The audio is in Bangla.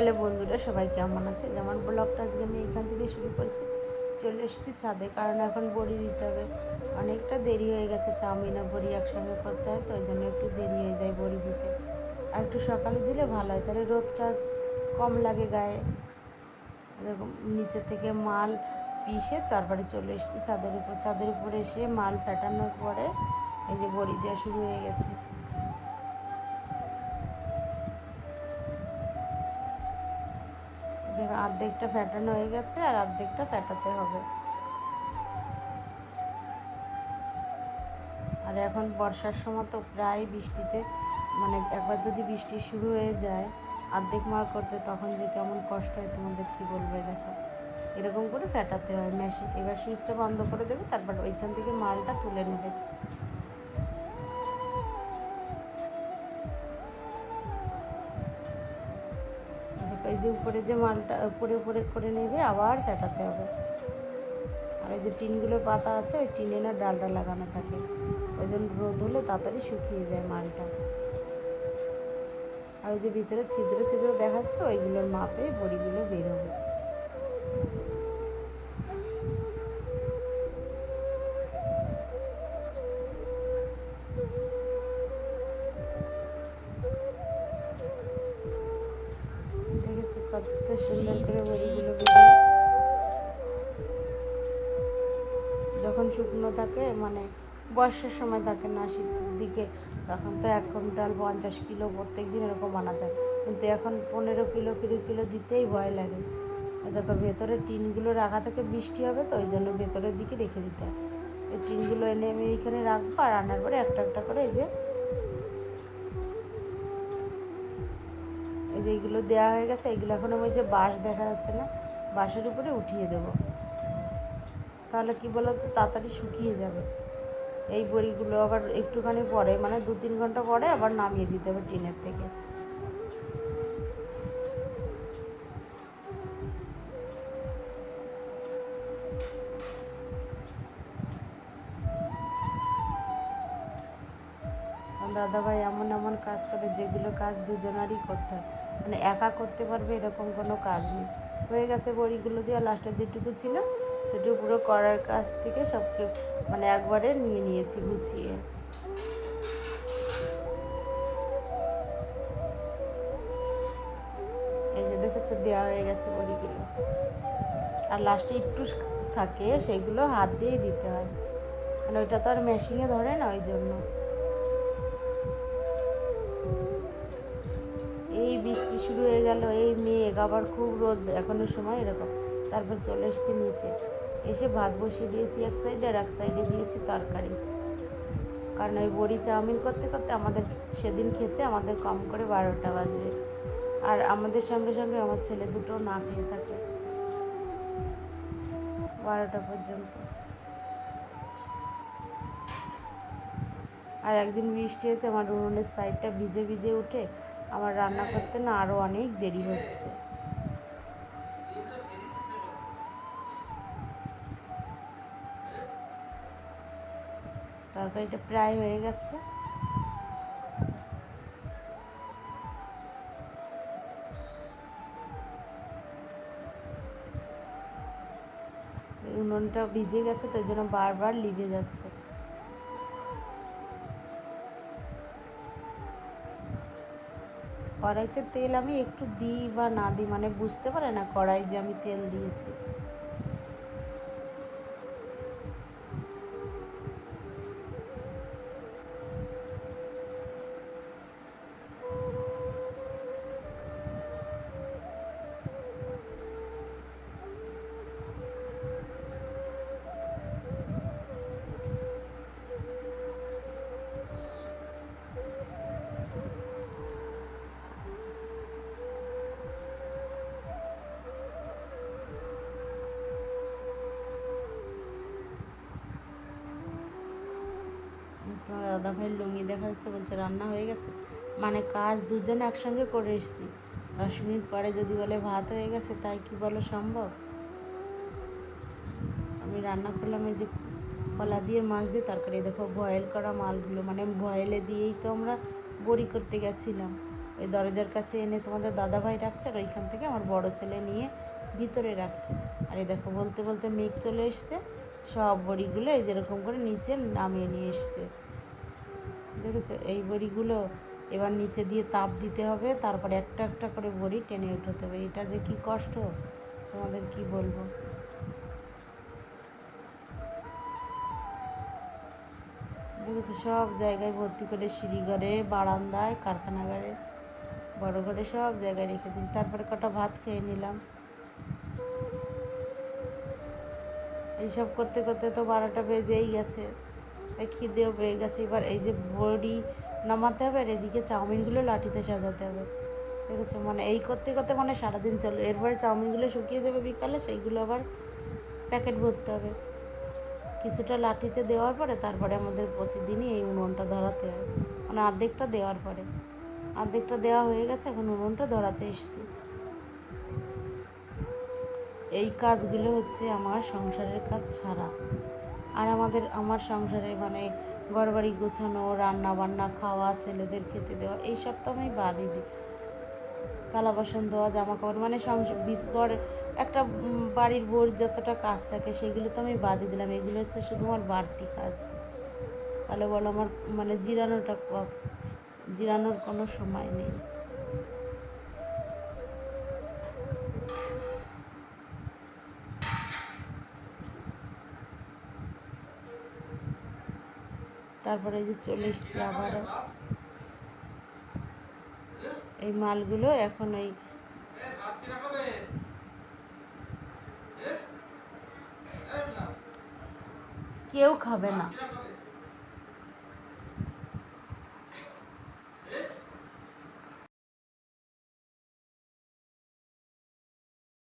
হ্যালো বন্ধুরা, সবাই কেমন আছে? যেমন ব্লগটা আজকে আমি এখান থেকে শুরু করেছি। চলে এসেছি ছাদে, কারণ এখন বড়ি দিতে হবে। অনেকটা দেরি হয়ে গেছে, চাউমিন আর বড়ি একসঙ্গে করতে হয়, তো ওই জন্য একটু দেরি হয়ে যায় বড়ি দিতে। আর একটু সকালে দিলে ভালো হয়, তাহলে রোদটা কম লাগে গায়ে। এরকম নিচে থেকে মাল পিষে তারপরে চলে এসেছি ছাদের উপর। ছাদের উপরে এসে মাল ফেটানোর পরে এই যে বড়ি দেওয়া শুরু হয়ে গেছে। দেখো, অর্ধেকটা ফ্যাটানো হয়ে গেছে আর অর্ধেকটা ফ্যাটাতে হবে। আর এখন বর্ষার সময় তো প্রায় বৃষ্টিতে মানে একবার যদি বৃষ্টি শুরু হয়ে যায়, অর্ধেক মাল করতে তখন যে কেমন কষ্ট হয়, তোমাদের কি বলবে দেখো। এরকম করে ফ্যাটাতে হয়। মেশিন, এবার সুইচটা বন্ধ করে দেবে, তারপর ওইখান থেকে মালটা তুলে নেবে। যে উপরে যে মালটা, উপরে উপরে করে নেবে, আবার ফেটাতে হবে। আর ওই যে টিনগুলো পাতা আছে, ওই টিনে না ডালটা লাগানো থাকে। ওই জন্য রোদ হলে তাড়াতাড়ি শুকিয়ে যায় মালটা। আর ওই যে ভিতরে ছিদ্র ছিদ্র দেখাচ্ছে, ওইগুলোর মাপে বড়িগুলো বেরোবে। দেখেছি কত সুন্দর করে বড়িগুলো যখন শুকনো থাকে মানে বর্ষার সময় থাকে না, শীতের দিকে, তখন তো এক কুইন্টাল পঞ্চাশ কিলো প্রত্যেক দিন এরকম বানাতে হয়। কিন্তু এখন পনেরো কিলো, কুড়ি কিলো দিতেই ভয় লাগে। দেখো, ভেতরে টিনগুলো রাখা থেকে বৃষ্টি হবে তো, ওই জন্য ভেতরের দিকে রেখে দিতে হয়। এই টিনগুলো এনে আমি এইখানে রাখব আর আনার পরে একটা একটা করে এই যে এই যে এইগুলো দেওয়া হয়ে গেছে, এগুলো এখন ওই যে বাঁশ দেখা যাচ্ছে না, বাঁশের উপরে উঠিয়ে দেব। তাহলে কি বলো তো তাড়াতাড়ি শুকিয়ে যাবে। এই বড়িগুলো আবার একটুখানি পরে মানে দু তিন ঘণ্টা পরে আবার নামিয়ে দিতে হবে টিনের থেকে। দাদাভাই এমন এমন কাজ করে যেগুলো কাজ দুজনারই করতে হয়। মানে একা করতে পারবে এরকম কোনো কাজ নেই। হয়ে গেছে বড়িগুলো দিয়ে লাস্টে যেটুকু ছিল, সেটুকু পুরো করার কাজ থেকে সবকে মানে একবারে নিয়ে নিয়েছি গুছিয়ে। এই যে দেখেছ দেওয়া হয়ে গেছে বড়িগুলো। আর লাস্টে একটু থাকে, সেগুলো হাত দিয়েই দিতে হয়। মানে ওইটা তো আর মেশিনে ধরে না ওই জন্য। বৃষ্টি শুরু হয়ে গেল, এই মেঘ, আবার খুব রোদ, এখনও সময় এরকম। তারপর চলে এসেছি নিচে। এসে ভাত বসিয়ে দিয়েছি এক সাইডে আর এক সাইডে দিয়েছি তরকারি। কারণ ওই বড়ি চাউমিন করতে করতে আমাদের সেদিন খেতে আমাদের কম করে বারোটা বাজবে। আর আমাদের সঙ্গে সঙ্গে আমার ছেলে দুটো না খেয়ে থাকে। বারোটা পর্যন্ত। আর একদিন বৃষ্টি হয়েছে, আমার উনুনের সাইডটা ভিজে ভিজে উঠে আমার রান্না করতে না আরও অনেক দেরি হচ্ছে। তরকারিটা প্রায় হয়ে গেছে। উনুনটা ভিজে গেছে তো জন্য বারবার লিভে যাচ্ছে। কড়াইতে তেল আমি একটু দিই বা না দিই মানে বুঝতে পারে না কড়াই যে আমি তেল দিয়েছি। তোমার দাদা ভাইয়ের লুঙ্গি দেখা যাচ্ছে, বলছে রান্না হয়ে গেছে। মানে কাজ দুজনে একসঙ্গে করে এসছি। দশ মিনিট পরে যদি বলে ভাত হয়ে গেছে, তাই কি বলো সম্ভব? আমি রান্না করলাম, এই যে কলা দিয়ে মাছ দিয়ে তরকারি। দেখো বয়েল করা মালগুলো মানে বয়েলে দিয়েই তো আমরা বড়ি করতে গেছিলাম। ওই দরজার কাছে এনে তোমাদের দাদা ভাই রাখছে, আর ওইখান থেকে আমার বড় ছেলে নিয়ে ভিতরে রাখছে। আর এই দেখো, বলতে বলতে মেঘ চলে এসছে। সব বড়িগুলো এই যেরকম করে নিচে নামিয়ে নিয়ে এসছে। দেখেছ? এই বড়িগুলো এবার নিচে দিয়ে তাপ দিতে হবে, তারপরে একটা একটা করে বড়ি টেনে উঠাতে হবে। এটা যে কি কষ্ট? তোমাদের কি বলব? দেখেছ? সব জায়গায় ভর্তি করে সিঁড়িঘরে, বারান্দায়, কারখানাঘরে, বড় ঘরে সব জায়গায় রেখে দিয়েছি। তারপরে কটা ভাত খেয়ে নিলাম। এইসব করতে করতে তো বারোটা বেজেই গেছে। খিদেও পেয়ে গেছে। এবার এই যে বড়ি নামাতে হবে আর এদিকে চাউমিনগুলো লাঠিতে সাজাতে হবে। ঠিক আছে মানে এই করতে করতে মানে সারাদিন চলে। এরপরে চাউমিনগুলো শুকিয়ে যাবে বিকালে, সেইগুলো আবার প্যাকেট ভরতে হবে। কিছুটা লাঠিতে দেওয়ার পরে তারপরে আমাদের প্রতিদিনই এই উনুনটা ধরাতে হয়। মানে অর্ধেকটা দেওয়ার পরে। অর্ধেকটা দেওয়া হয়ে গেছে, এখন উনুনটা ধরাতে এসেছি। এই কাজগুলো হচ্ছে আমার সংসারের কাজ ছাড়া। আর আমাদের, আমার সংসারে মানে ঘরবাড়ি গোছানো রান্না বান্না খাওয়া, ছেলেদের খেতে দেওয়া, এইসব তো আমি বাদই দিই। থালা বাসন ধোয়া জামা কাপড় মানে সংসার ঘর একটা বাড়ির বোর যতটা কাজ থাকে সেগুলো তো আমি বাদই দিলাম। এগুলো হচ্ছে শুধু আমার বাড়তি কাজ। তাহলে বলো আমার মানে জিরানোটা জিরানোর কোনো সময় নেই। তারপরে যে চলে এসছি আবারও। এই মালগুলো এখন ওই কেউ খাবে না।